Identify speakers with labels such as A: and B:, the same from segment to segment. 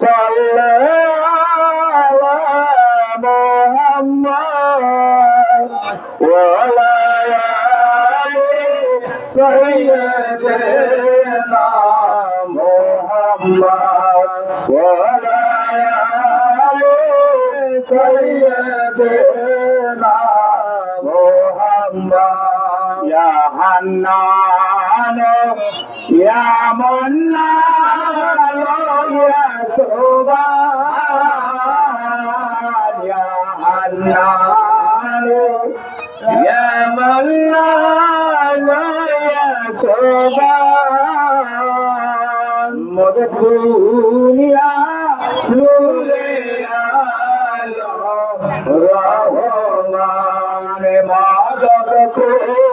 A: সাল্লাহ দুনিয়া নূরে আলো রহমান মাদক কুলে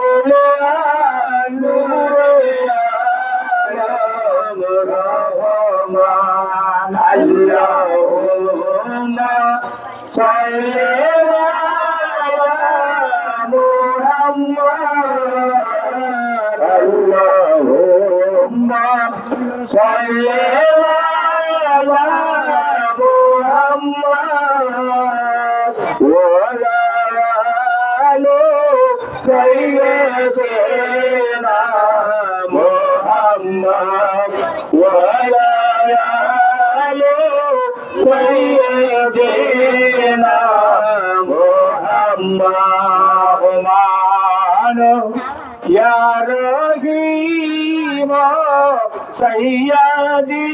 A: সৈয়দি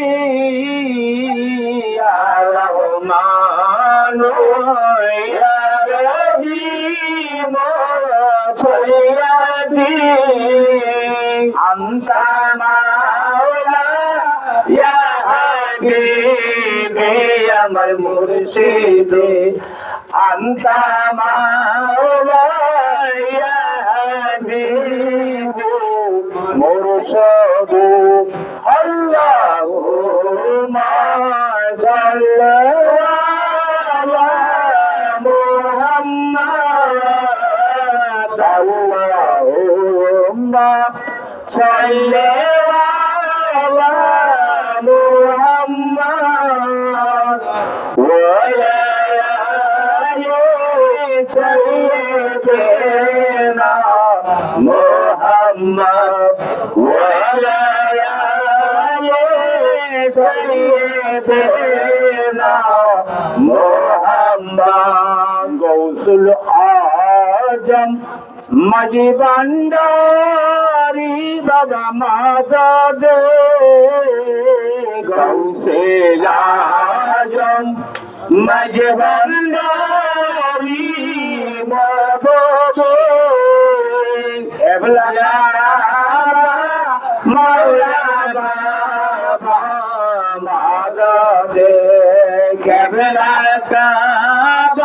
A: ইয়া রহমান ইয়া রহিম সৈয়দি আন্তা মাওলা, ইয়া হাবিবি, আমার মুর্শিদে। আন্তা মাওলা, ইয়া হাবিবি। মুর্শিদে আল্লাহুম্মা সাল্লি আলা মুহাম্মাদ আল্লাহুম্মা সাল্লি আলা মুহাম্মাদ ওয়া আলা আলি সাইয়্যিদিনা মুহাম্মদ গৌসুল আজম মাঝি ভান্ডারি বাবা মাতা দে গৌসে আজম মাঝি ভান্ডারি বাবা মাওলা साब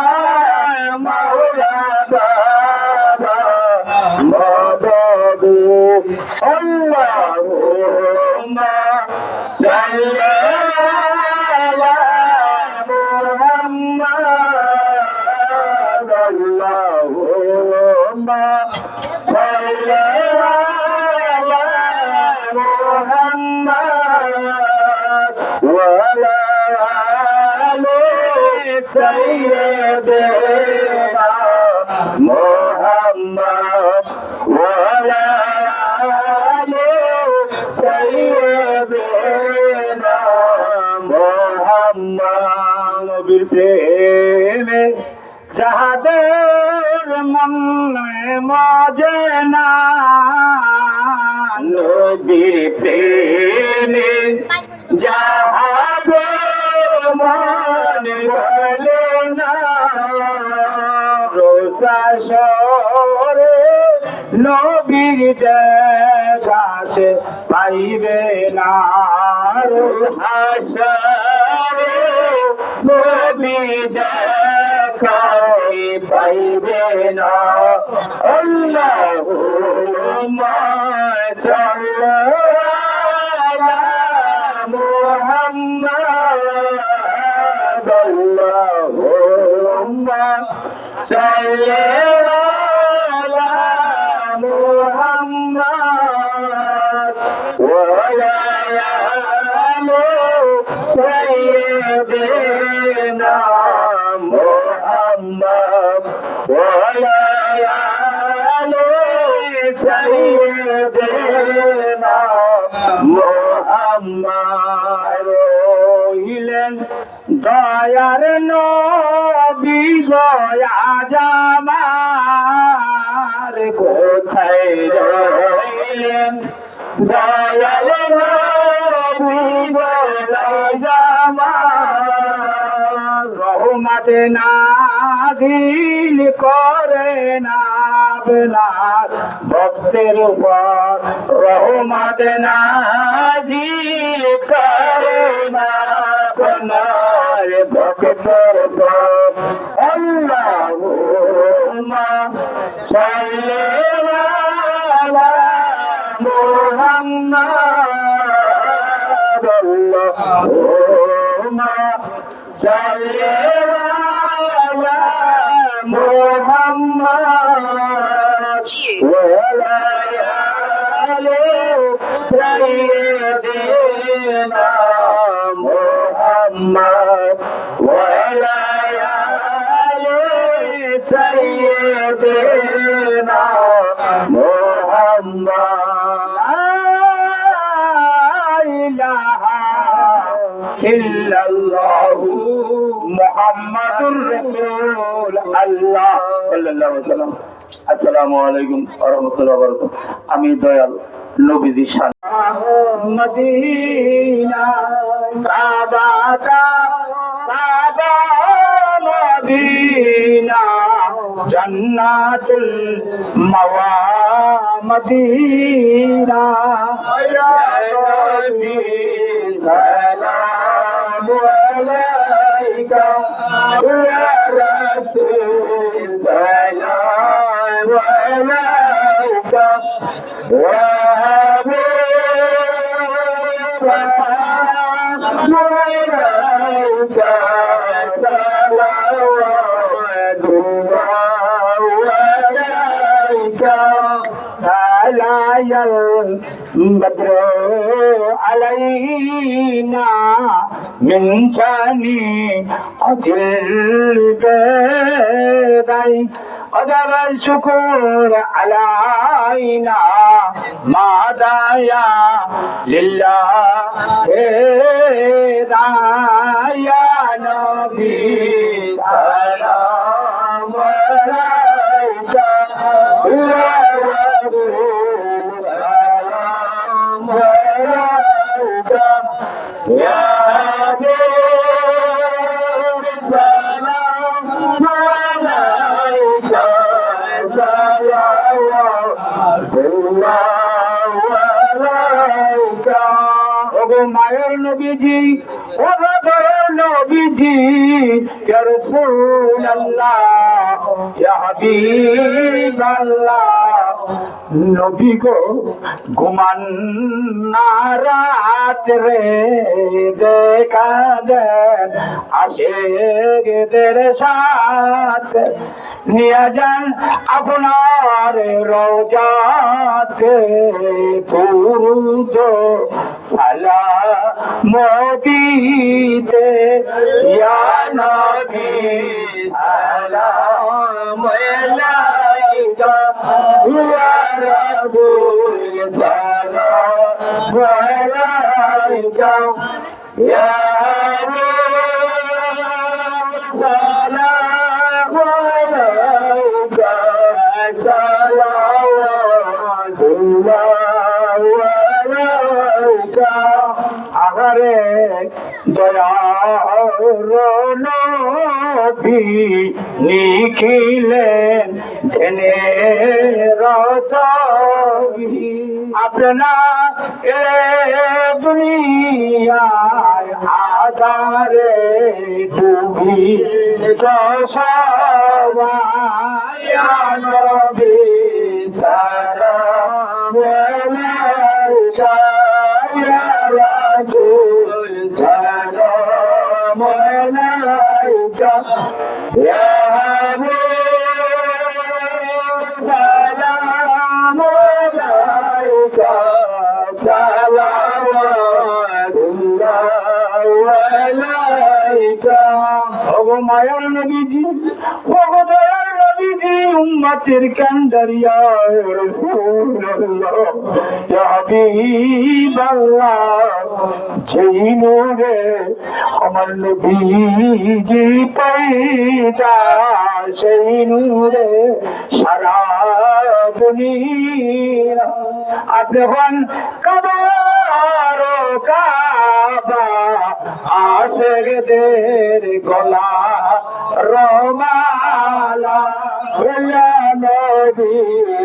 A: না। নবীর প্রেমে যাহাদের মনে বলে না। রোসা সরে নবীর দেখাসে পাইবে না। হাসরে নবী দেখাই পাইবে না। আল্লাহুম্মা দয়ার নবী গয়া জামার কোথায় দয়াল নবী গয়া জামার রহমতে নাজিল করে না ভক্তের উপর। রহমত নাজিল করে না আপনার ভক্তর পথ আল্লাহুম্মা সাল্লি আলা মুহাম্মাদ আল্লাহুম্মা সাল্লি আলা মুহাম্মাদ ওয়া আলা আলি সাইয়্যিদিনা محمد ولا يعلم سيدنا محمد لا إله إلا الله محمد رسول الله صلى الله عليه وسلم আসসালামু আলাইকুম রহমতুল্লাহ বরকত আমি দয়াল নবীজি শান জান্নাতুল মাওয়া মদিনা ইয়া সালাম আলাইকা بدر علينا من شاني أجل بيدي قدر الشكر علينا ما دايا لله يا نبي سلام عليك. يا رسول سلام عليك. ইয়া রাসূলুল্লাহ ইয়া হাবিবাল্লাহ নবী গো ঘুমান না রাত দেখা দেন আসে দের সাথে নিয়ে যান আপনার রোজাতে পুরুষ সালা মোদিতে নবী সালাম রাসূল সালাম ইয়া নিখিলেন ধেনে রসবি। আপনা এ দুনিয়ায় আধারে তুমি সবাই নবী সালাম মায়ার উম্মতের কান্দারিয়া রাসূলুল্লাহ, ইয়া হাবিবাল্লাহ, যেই নূরে আমার নবীজি পয়দা, সেই নূরে সারা দুনিয়া। আপনি হন কাবার কাবা, আশেকদের গলা রমালা ইয়া নবী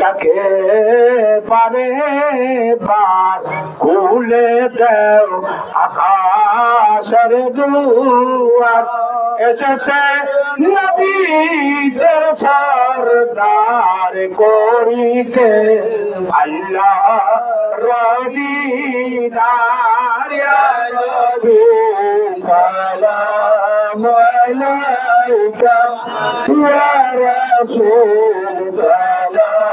A: ডাকে পারে পার। কুলে দেও আকাশের দুয়ার। এসেছে নবীদের সরদার করিতে। আল্লাহ ইয়া নবী, সালাম আলাইকা। সালাম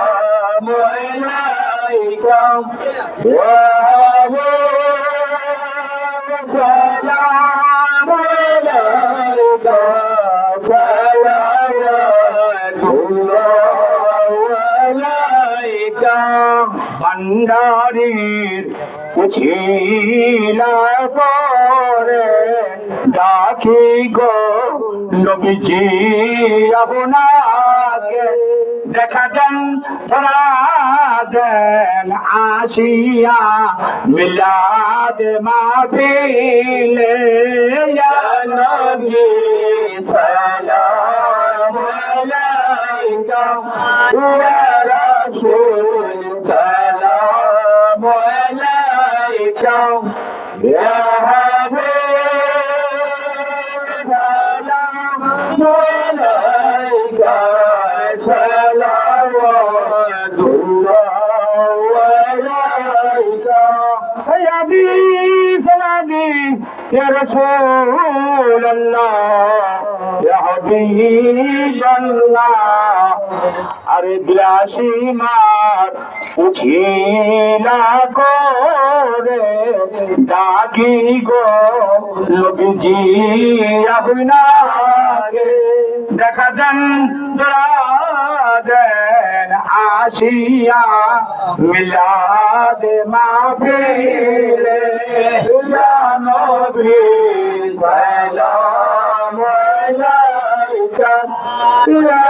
A: ভান্ডারির পুছিলা করে ডাকি গো নবীজি আপনাকে দেখা দেন ধরা দেন আসিয়া মিলাদ মাহফিলে ইয়া নবী সালাম আলাইকা। ইয়া রাসূলুল্লাহ ইয়া হাবিবাল্লাহ আরে বিলাসী মার উঠিলা করে, ডাকি গো নবীজি আপনাকে দেখা দেন দরা দেন আসিয়া মিলাদ মাহফিলে ইয়া নবী সালাম আলাইকা ইয়া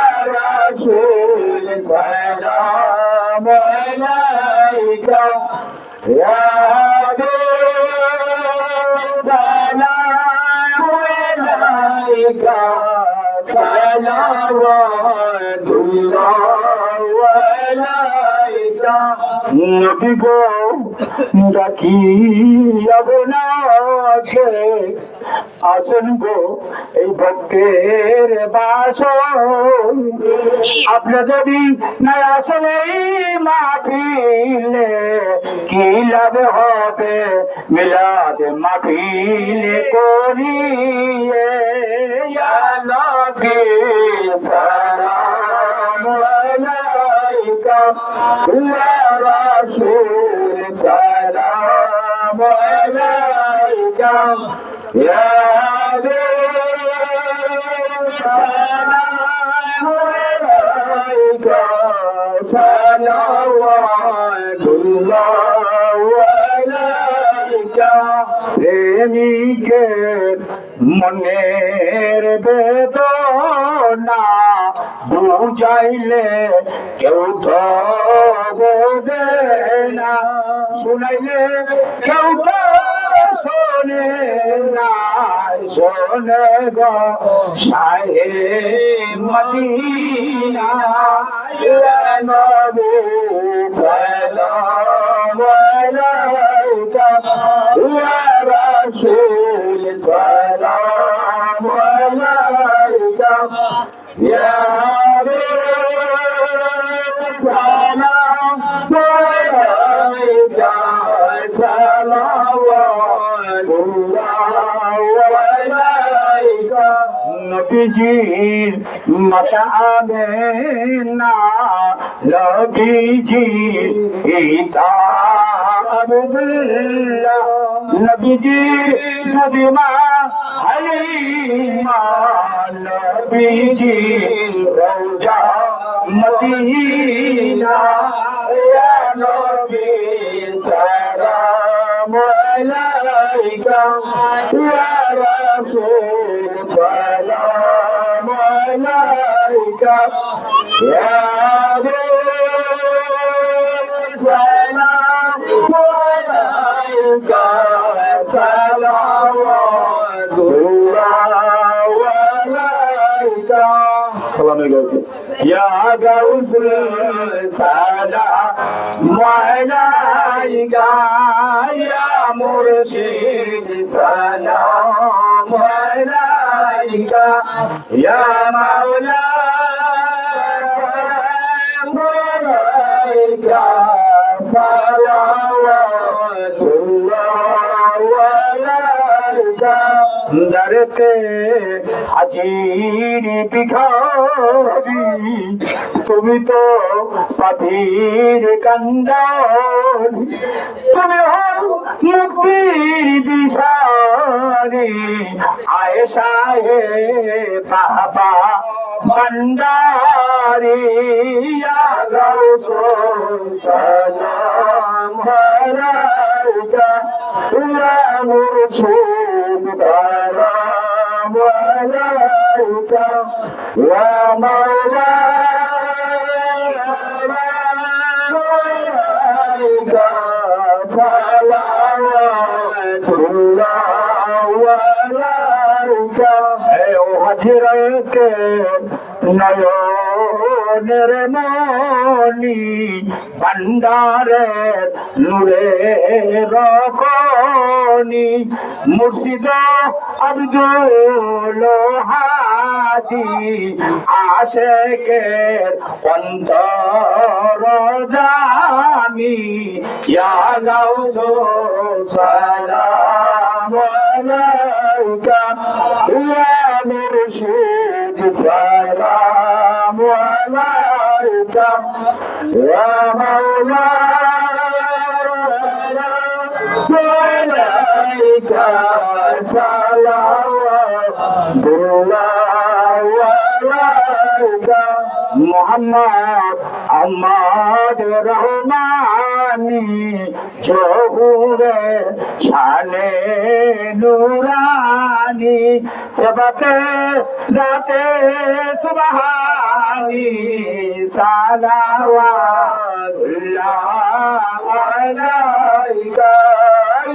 A: নবী গো ডাকি আপনাকে আসেন গো এই ভক্তের বাস আপনি যদি না আসেন এই মাহফিলে কি লাভ হবে? মিলাদ মাহফিলে করিয়ে ইয়া নবী সালাম আলাইকা ইয়া কেউ তো বোঝে না। শুনাইলে কেউ তো শোনে না। শোনে গো শাহে মদিনা। নবী সালাম আলাইকা। ইয়া রাসূল নবীজির ইতা আবদুল্লাহ নবীজির নবীমা হালিমা নবীজির রওজা মদিনা নবী, সালাম আলাইকা, ইয়া রাসূল, সালাম আলাইকা। সালাম আলাইকুম ইয়া গাউসুল সালাম আলাইকা ইয়া মুরশিদ সালাম আলাইকা ইয়া মাওলা আলাইকা দরতে হাজির তুমি তো পাখির কান্দার তুমি হও মুক্তির দিশারি আয়েশায়ে বাবা ভণ্ডারি গাউসুল সালাম আলাইকা ইয়া মুরশিদ সালাম আলাইকা ইয়া মাওলা আলাইকা সালাওয়াতুল্লাহ আলাইকা। হে ও হজরতে মনি ভান্ডারে নূরে রকনি মুর্শিদ আব্দুল হাদি আশেকের অন্তর জামি ইয়া গাউসু সালাম। মোহাম্মদ আহমদ রহমানি, জহুরে শানে নুরানি, সেবাতে যাতে সুবহানি সালাওয়াতুল্লাহ আলাইকা,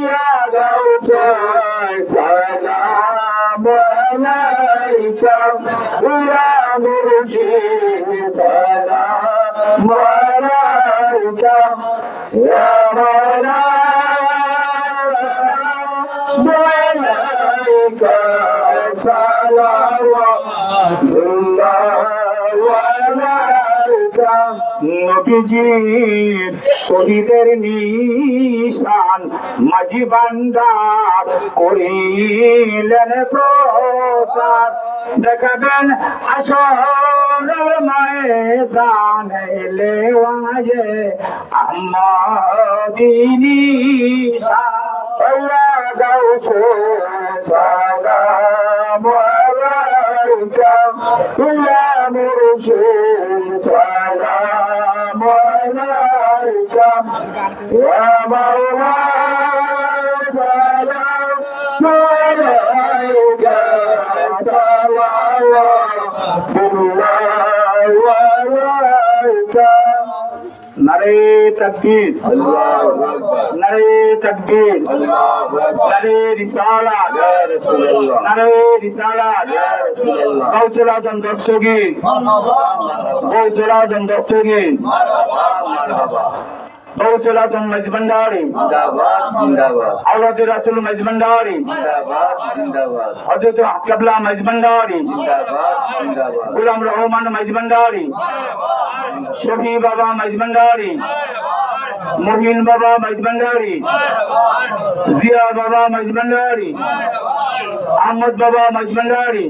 A: ইয়া গাউসুল সালাম আলাইকা ইয়া মুরশিদ। সালাম আলাইকা ইয়া নবীজির শহীদের নিশান মাঝি বান্দার করিলেন প্রসার দেখাবেন আসর ময়দান লেওয়াজে আমাদিনী আল্লাহ গাউসে সালাম আলাইকা ইয়া মুরশিদ সালাম। নারে তাকবীর নারে তাকবীর নারে রিসালাত নারে রিসালাত গৌসুল আজম দর্শকী। দর্শকী। গৌসুল আজম মজবন্ডারি আওলাদ রাসুল মজবন্ডারি হজরত কাবলা মজবন্ডারি গুলাম রহমান মজবন্ডারি শফি বাবা মজবন্ডারি মুহিন বাবা মাইজবান্ডারি জিয়া বাবা মাইজবান্ডারি আহমদ বাবা মাইজবান্ডারি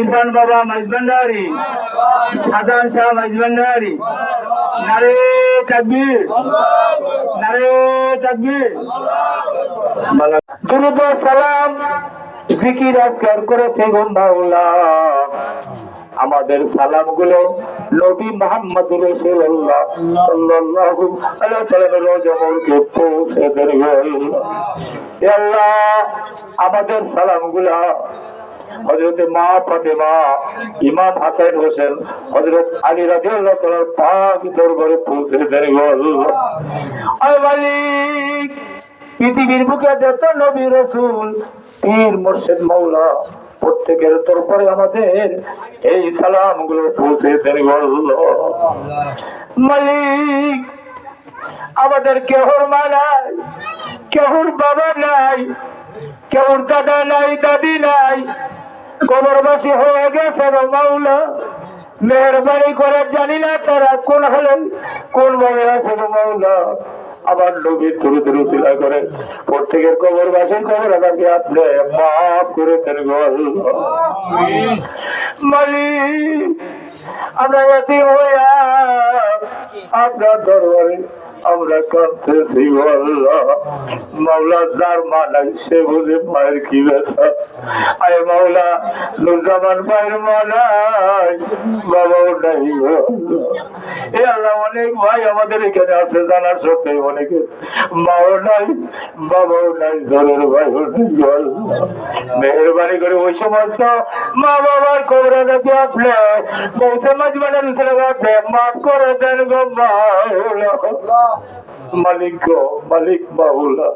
A: ইরফান বাবা মাইজবান্ডারি সাদান শাহ মাইজবান্ডারি নারে তাকবীর। নারে তাকবীর। দুরুদ সালাম জিকির আজকার করেছে গো মাওলা আমাদের সালামগুলো নবী মোহাম্মদ পৌঁছে আমাদের সালামগুলা হজরত মা ফাতেমা, ইমাম হাসান হোসেন হজরত আলী রাদিয়াল্লাহু তাআলার পাক দরবারে পৌঁছে আয় মালিক, পৃথিবীর বুকে যত নবী রসুল, পীর, মুর্শিদ মৌলা প্রত্যেকের তরফরে আমাদের এই সালামগুলো পৌঁছে দেন মালিক, আমাদের কেহর মা নাই, কেহর বাবা নাই, কেহর দাদা নাই, দাদি নাই কবরবাসী হয়ে গেছে মাওলা। মেহরবানি করে জানি না তারা কোন হলেন, কোন ভাবে আছে মাওলা। আবার নবী ধরে ধরে শিলা করে। প্রত্যেকের কবর বাসের কবর আমাকে আপনি মাফ করে দেন মা সে বুঝে মায়ের কি আয় মাওলা, নুরজামান ভাইয়ের মা বাবাও নাই এ আল্লাহ অনেক ভাই আমাদের এখানে আছে, জানার সত্ত্বেও অনেকে মাও নাই, বাবাও নাই ধরের ভাইও নাই আল্লাহ। মেহরবানি করে ওই সমস্ত মা বাবার খবর দেখে আপনি পৌঁছে বানান আপনি মাফ করে দেন গো মালিক গো, মালিক মাওলা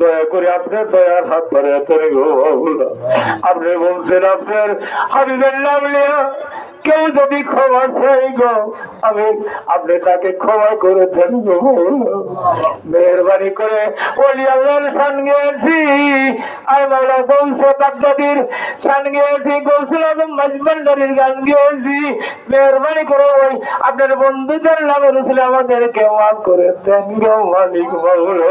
A: দয়া করে আপনার দয়ার হাত ধরে ধরে গো মাওলা। আপনি বলছেন, আপনার হাবিবের নাম কেউ যদি ক্ষমা চাই গো, আমি, আপনি তাকে ক্ষমা করে দেন গো। মেহরবানি করে ওলি আল্লাহর সান গেছি আর মাওলা গৌসে বাগদাদির সান গেছি গৌসুল আজম মাজবান্ডারির গান গেছি মেহরবানি করে ওই আপনার বন্ধুদের নামে রসুল আমাদেরকে মাফ করে দেন গো মালিক মাওলা।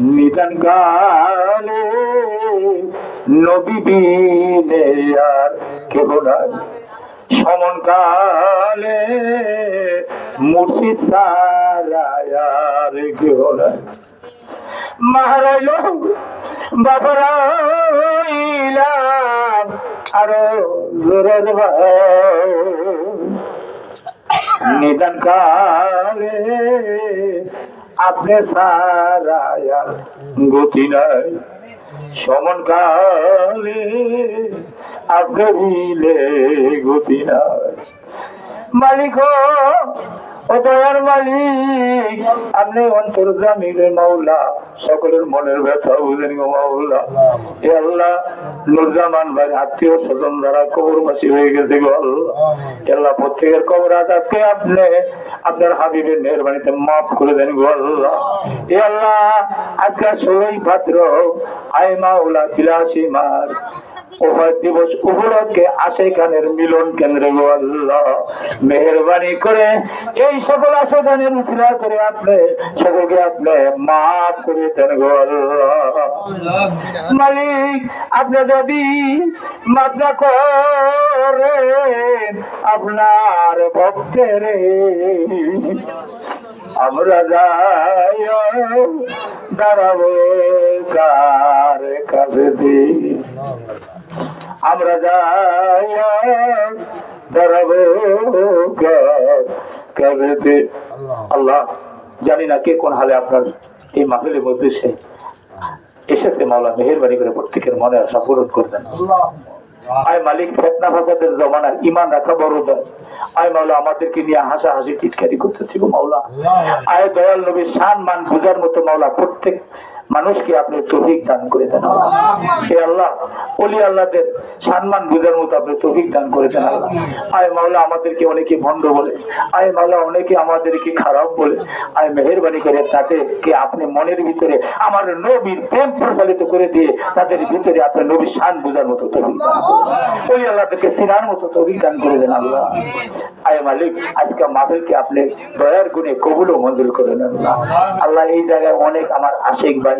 A: নিদান কালে নবী বিনে আর কেহ নাই। সমন কালে মুর্শিদ সারায়ার কেহ নাই। মহারাজ বাবরাইলাম আরও জোরের নিদান কালে আপনি সারায়ার গতি নাই। সমন কালে আপনি গতি নাই। মালিক মালিক। আপনি অন্তর্জামীর মাওলা, সকলের মনের ব্যথা বুঝেন মাওলা। এ আল্লাহ, নুরজামান ভাই, আত্মীয় স্বজন দ্বারা কবরবাসী হয়ে গেছে আল্লাহ। প্রত্যেকের কবর আঘাতকে আপনি আপনার হাবিবের মেহরবানিতে মাফ করে দেন আল্লাহ। এ আল্লাহ আজকে ষোলোই ভাদ্র আয় মাওলা বিলাসী মার। উভয় দিবস উপলক্ষে আশে খানের মিলন কেন্দ্রে মেহরবানি করে এই সকল আশে খানের উচিলা করে আপনি, সকলকে আপনি মাফ করে দেন মালিক, আপনি যদি মাফ না করেন, আপনার ভক্তের আমরা যাই দাঁড়াবো কার কাছে দিই আমরা যাই দাঁড়াবো কাবেতে আল্লাহ, জানি না কে কোন হালে আপনার এই মাহফিলের বলতেছে এসেছে মাওলা, মেহেরবানি করে প্রত্যেকের মনে আশা পূরণ করবেন। আমাদেরকে প্রত্যেক মানুষকে আপনি দান করে দেন আল্লাহ। অলি আল্লাহদের বুঝার মতো আপনি দান করে দেন আল্লাহ। আয় মাওলা, আমাদেরকে অনেকে ভণ্ড বলে। আয় মাওলা, অনেকে আমাদেরকে খারাপ বলে। আয় মেহরবানি করে তাদেরকে আপনি মনের ভিতরে আমার নবীর প্রেম প্রচালিত করে দিয়ে তাদের ভিতরে আপনার নবীর শান বুঝার মতো তৌফিক দান। অলি চিনার মতো দান করে দেন আল্লাহ। আয় মালিক, আজকে আপনি দয়ার গুণে কবুল ও মঞ্জুর করে নেন আল্লাহ। এই জায়গায় অনেক আমার আশেক ভাই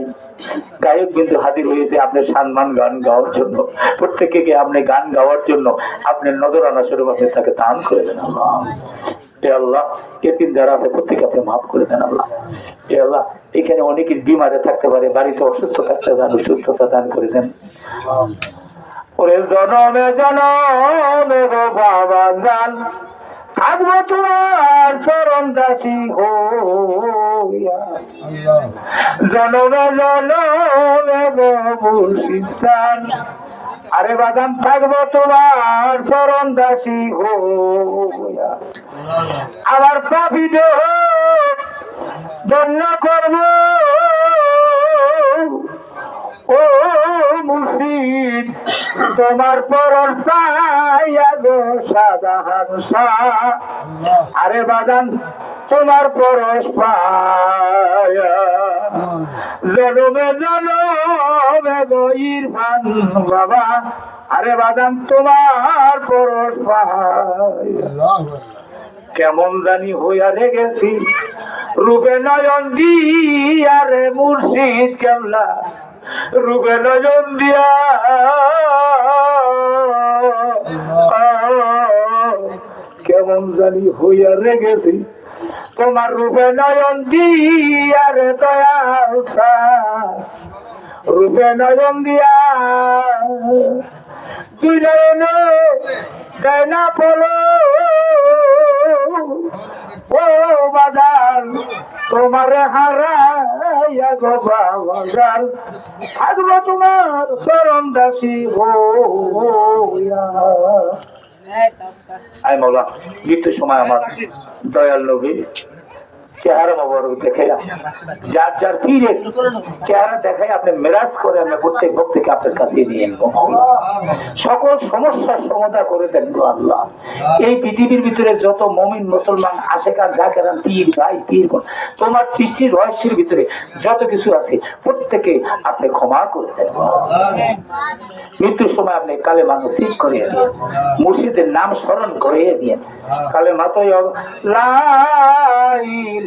A: গায়ক হাজির হয়েছে আপনার সম্মান গান গাওয়ার জন্য। প্রত্যেককে আপনি গান গাওয়ার জন্য আপনি নজরানা স্বরূপ আপনি তাকে দান করে দেন আল্লাহ। এ আল্লাহ, এতিম প্রত্যেকে আপনি মাফ করে দেন আল্লাহ। এ আল্লাহ, এখানে অনেকের বিমারে থাকতে পারে, বাড়িতে অসুস্থ থাকতে পারে, সুস্থতা দান করে দেন। ওরে জনমে জনমে গো বাবা জান। থাকব তোমার চরণ দাসী হইয়া। জনমে জনমে গো মুর্শিদান আরে বাদাম থাকব তোমার চরণ দাসী হইয়া। আবার পাপিদ জন্য করব ও মুর্শিদ, তোমার পরন পাইয়া গো সাদা হামসা। আরে বাদান তোমার পরশ পায়া জনমে জনমে গো ইরফান বাবা। আরে বাদাম তোমার পরশ পায়া কেমন জানি হইয়া রে গেছি রূপে নয়ন দিয়া রে মুর্শিদ কেমলা। রূপে নয়ন দিয়া কেমন জানি হইয়া রে গেছি তোমার রূপে নয়ন দিয়া রে দয়াল রূপে নয়ন দিয়া তুই নয়নে দেয় না পলো। ও বাদাল তোমার হারাইয়া গো থাকব তোমার চরণ দাসী হইয়া। আই মৌলা মৃত্যুর সময় আমার দয়াল নবী চেহারা যার যার চেহারা দেখাই আপনি মেরাজ করে আমি প্রত্যেক ভক্তিকে আপনার কাছে নিয়ে নেব। সকল সমস্যার সমাধান করে আল্লাহ। এই পৃথিবীর ভিতরে যত মমিন, মুসলমান পীর, ভাই, পীর তোমার সৃষ্টির রহস্যের ভিতরে যত কিছু আছে প্রত্যেকে আপনি ক্ষমা করে দেন মৃত্যুর সময় আপনি কালে মানুষ ঠিক দিন মুর্শিদের নাম স্মরণ করিয়ে দিন কালে মাতই